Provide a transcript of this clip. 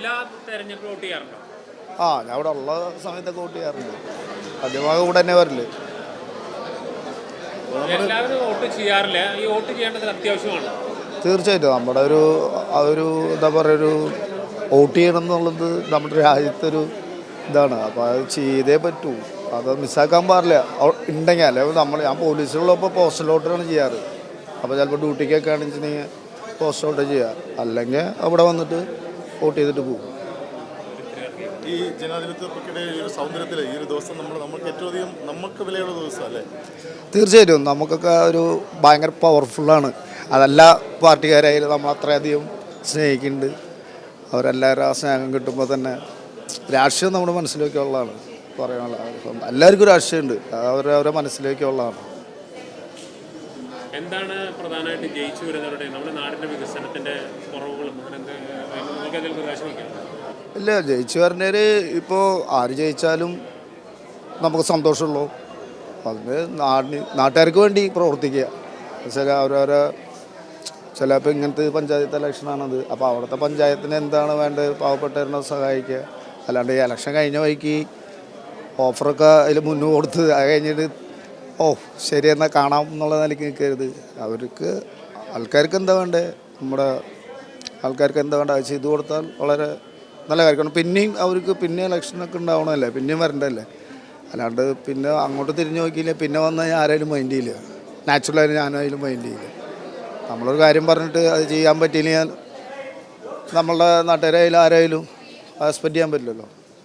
എല്ലാ വോട്ട് ചെയ്യാറുണ്ടോ? ആ ഞാൻ ഇവിടെ ഉള്ള സമയത്തൊക്കെ വോട്ട് ചെയ്യാറുണ്ട്. ആദ്യமாக കൂടെ തന്നെ വരില്ല എല്ലാവരും വോട്ട് ചെയ്യാറില്ല? ഈ വോട്ട് ചെയ്യേണ്ടത് അത്യാവശ്യമാണ്. തീർച്ചയായിട്ടും. നമ്മുടെ ഒരു ആ ഒരു എന്താ പറയുക ഒരു വോട്ട് ചെയ്യണം എന്നുള്ളത് നമ്മുടെ രാജ്യത്തെ ഒരു ഇതാണ്. അപ്പോൾ അത് ചെയ്തേ പറ്റൂ. അത് മിസ്സാക്കാൻ പാടില്ല. ഉണ്ടെങ്കിൽ അല്ലെങ്കിൽ നമ്മൾ ഞാൻ പോലീസിലുള്ളപ്പോൾ പോസ്റ്റൽ വോട്ടാണ് ചെയ്യാറ്. അപ്പോൾ ചിലപ്പോൾ ഡ്യൂട്ടിക്കൊക്കെ ആണെന്നുവെച്ചിട്ടുണ്ടെങ്കിൽ പോസ്റ്റൽ വോട്ട് ചെയ്യുക അല്ലെങ്കിൽ അവിടെ വന്നിട്ട് വോട്ട് ചെയ്തിട്ട് പോകും. ഈ ജനാധിപത്യത്തിൽ ഈ ഒരു സൗന്ദര്യത്തിൽ ഈ ഒരു ദിവസം നമ്മൾ നമുക്ക് ഏറ്റവും അധികം നമുക്ക് വിലയുള്ള ദിവസം അല്ലേ തീർച്ചയായിട്ടും. നമുക്കൊക്കെ ഒരു ഭയങ്കര പവർഫുള്ളാണ് അതല്ല പാർട്ടിക്കാരായാലും നമ്മൾ അത്രയധികം സ്നേഹിക്കുന്നുണ്ട്. അവരെല്ലാവരും ആ സ്നേഹം കിട്ടുമ്പോൾ തന്നെ രാഷ്ട്രീയം നമ്മുടെ മനസ്സിലേക്ക് ഉള്ളതാണ് പറയാനുള്ള എല്ലാവർക്കും രാഷ്ട്രീയമുണ്ട്. അവരെ അവരവരെ മനസ്സിലേക്ക് ഉള്ളതാണ് എന്താണ് പ്രധാനമായിട്ട് ജയിച്ചു വരുന്നവരുടെ നമ്മുടെ നാടിന്റെ വികസനത്തിന്റെ കുറവുകളും അങ്ങനെ ഇല്ല ജയിച്ചു പറഞ്ഞാൽ ഇപ്പോൾ ആര് ജയിച്ചാലും നമുക്ക് സന്തോഷമുള്ളൂ. അതിന് നാടിന് നാട്ടുകാർക്ക് വേണ്ടി പ്രവർത്തിക്കുക. ചില അവരവരെ ചിലപ്പോൾ ഇങ്ങനത്തെ പഞ്ചായത്ത് ഇലക്ഷനാണത്. അപ്പോൾ അവിടുത്തെ പഞ്ചായത്തിന് എന്താണ് വേണ്ടത്? പാവപ്പെട്ടവരെ സഹായിക്കുക. അല്ലാണ്ട് ഈ ഇലക്ഷൻ കഴിഞ്ഞ വഴിക്ക് ഓഫറൊക്കെ അതിൽ മുന്നു കൊടുത്ത് അത് കഴിഞ്ഞിട്ട് ഓ ശരി എന്നാൽ കാണാം എന്നുള്ള നിലയ്ക്ക് നിൽക്കരുത്. അവർക്ക് ആൾക്കാർക്ക് എന്താ വേണ്ടത്? നമ്മുടെ ആൾക്കാർക്ക് എന്താ അത് ചെയ്തു കൊടുത്താൽ വളരെ നല്ല കാര്യമാണ്. പിന്നെയും അവർക്ക് പിന്നെ ഇലക്ഷനൊക്കെ ഉണ്ടാവണമല്ലേ? പിന്നെയും വരണ്ടല്ലേ? അല്ലാണ്ട് പിന്നെ അങ്ങോട്ട് തിരിഞ്ഞു നോക്കിയില്ല? പിന്നെ വന്നാൽ ആരായാലും മൈൻഡ് ചെയ്യില്ല. നാച്ചുറലായാലും ഞാനായാലും മൈൻഡ് ചെയ്യില്ല. നമ്മളൊരു കാര്യം പറഞ്ഞിട്ട് അത് ചെയ്യാൻ പറ്റിയില്ല നമ്മളുടെ നാട്ടുകാരായാലും ആരായാലും എക്സ്പെക്ട് ചെയ്യാൻ പറ്റില്ലല്ലോ.